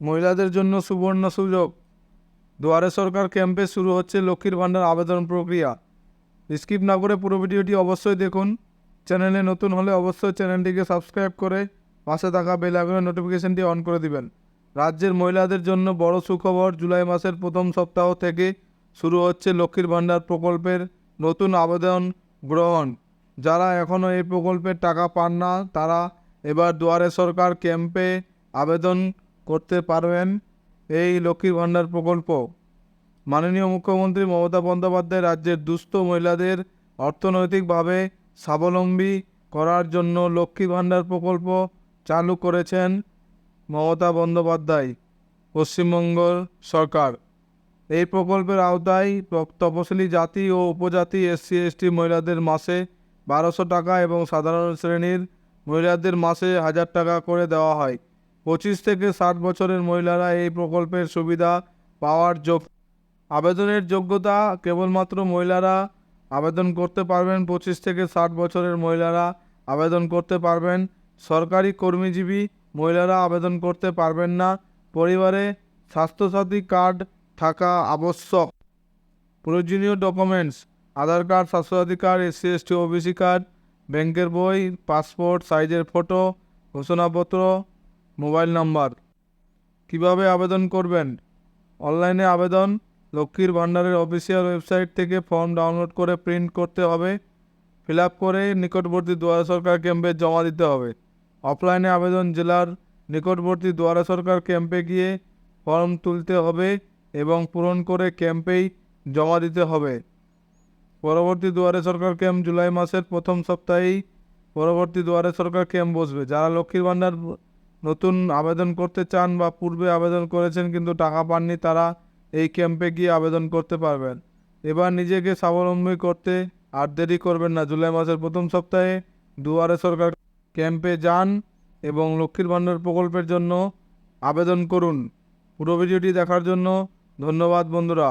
মহিলাদের জন্য সুবর্ণ সুযোগ। দুয়ারে সরকার ক্যাম্পে শুরু হচ্ছে লক্ষ্মীর ভাণ্ডার আবেদন প্রক্রিয়া। স্কিপ না করে পুরো ভিডিওটি অবশ্যই দেখুন। চ্যানেলে নতুন হলে অবশ্যই চ্যানেলটিকে সাবস্ক্রাইব করে পাশে থাকা বেল আইকনের নোটিফিকেশনটি অন করে দিবেন। রাজ্যের মহিলাদের জন্য বড় সুখবর, জুলাই মাসের প্রথম সপ্তাহ থেকে শুরু হচ্ছে লক্ষ্মীর ভাণ্ডার প্রকল্পের নতুন আবেদন গ্রহণ। যারা এখনও এই প্রকল্পের টাকা পান না, তারা এবার দুয়ারে সরকার ক্যাম্পে আবেদন করতে পারবেন এই লক্ষ্মীর ভাণ্ডার প্রকল্প। মাননীয় মুখ্যমন্ত্রী মমতা বন্দ্যোপাধ্যায় রাজ্যের দুস্থ মহিলাদের অর্থনৈতিকভাবে স্বাবলম্বী করার জন্য লক্ষ্মী ভাণ্ডার প্রকল্প চালু করেছেন মমতা বন্দ্যোপাধ্যায় পশ্চিমবঙ্গ সরকার। এই প্রকল্পের আওতায় তপশিলি জাতি ও উপজাতি এসসি, এসটি মহিলাদের মাসে বারোশো টাকা এবং সাধারণ শ্রেণির মহিলাদের মাসে হাজার টাকা করে দেওয়া হয়। পঁচিশ থেকে ষাট বছরের মহিলারা এই প্রকল্পের সুবিধা পাওয়ার যোগ আবেদনের যোগ্যতা কেবলমাত্র মহিলারা আবেদন করতে পারবেন, পঁচিশ থেকে ষাট বছরের মহিলারা আবেদন করতে পারবেন। সরকারি কর্মীজীবী মহিলারা আবেদন করতে পারবেন না। পরিবারে স্বাস্থ্যসাথী কার্ড থাকা আবশ্যক। প্রয়োজনীয় documents, Aadhaar card Swasthya Sathi card SC, ST, OBC card, ব্যাংকের বই, পাসপোর্ট, সাইজের ফটো, ঘোষণাপত্র মোবাইল নাম্বার। কীভাবে আবেদন করবেন? অনলাইনে আবেদন, লক্ষ্মীর ভাণ্ডারের অফিসিয়াল ওয়েবসাইট থেকে ফর্ম ডাউনলোড করে প্রিন্ট করতে হবে। ফিল আপ করে নিকটবর্তী দুয়ারে সরকার ক্যাম্পে জমা দিতে হবে। অফলাইনে আবেদন জেলার নিকটবর্তী দুয়ারে সরকার ক্যাম্পে গিয়ে ফর্ম তুলতে হবে এবং পূরণ করে ক্যাম্পেই জমা দিতে হবে। পরবর্তী দুয়ারে সরকার ক্যাম্প জুলাই মাসের প্রথম সপ্তাহেই পরবর্তী দুয়ারে সরকার ক্যাম্প বসবে। যারা লক্ষ্মীর ভাণ্ডার নতুন আবেদন করতে চান বা পূর্বে আবেদন করেছেন কিন্তু টাকা পাননি, তারা এই ক্যাম্পে গিয়ে আবেদন করতে পারবেন। এবার নিজেকে স্বাবলম্বী করতে আর দেরি করবেন না। জুলাই মাসের প্রথম সপ্তাহে দুয়ারে সরকার ক্যাম্পে যান এবং লক্ষ্মীর ভাণ্ডার প্রকল্পের জন্য আবেদন করুন। পুরো ভিডিওটি দেখার জন্য ধন্যবাদ বন্ধুরা।